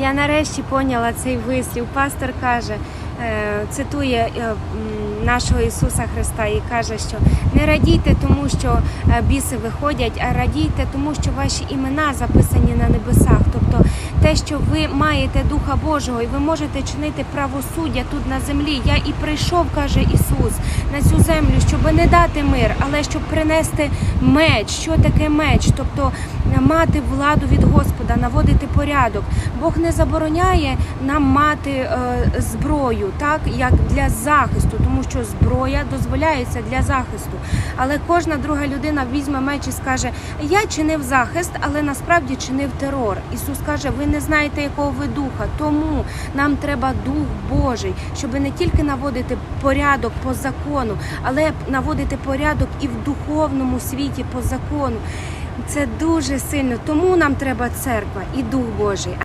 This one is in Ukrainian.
Я нарешті поняла цей вислів. Пастор каже, е, цитує е, нашого Ісуса Христа і каже, що не радійте тому, що е, біси виходять, а радійте тому, що ваші імена записані на небесах. Тобто те, що ви маєте Духа Божого і ви можете чинити правосуддя тут на землі. Я і прийшов, каже Ісус, на цю землю, щоб не дати мир, але щоб принести меч. Що таке меч? Тобто е, мати владу від Господа, наводити порядок. Бог не забороняє нам мати е, зброю, так як для захисту, тому що зброя дозволяється для захисту. Але кожна друга людина візьме меч і скаже: Я чинив захист, але насправді чинив терор. Ісус каже: Ви не знаєте, якого ви духа. Тому нам треба дух Божий, щоб не тільки наводити порядок по закону, але наводити порядок і в духовному світі по закону. Це дуже сильно. Тому нам треба церква і дух Божий.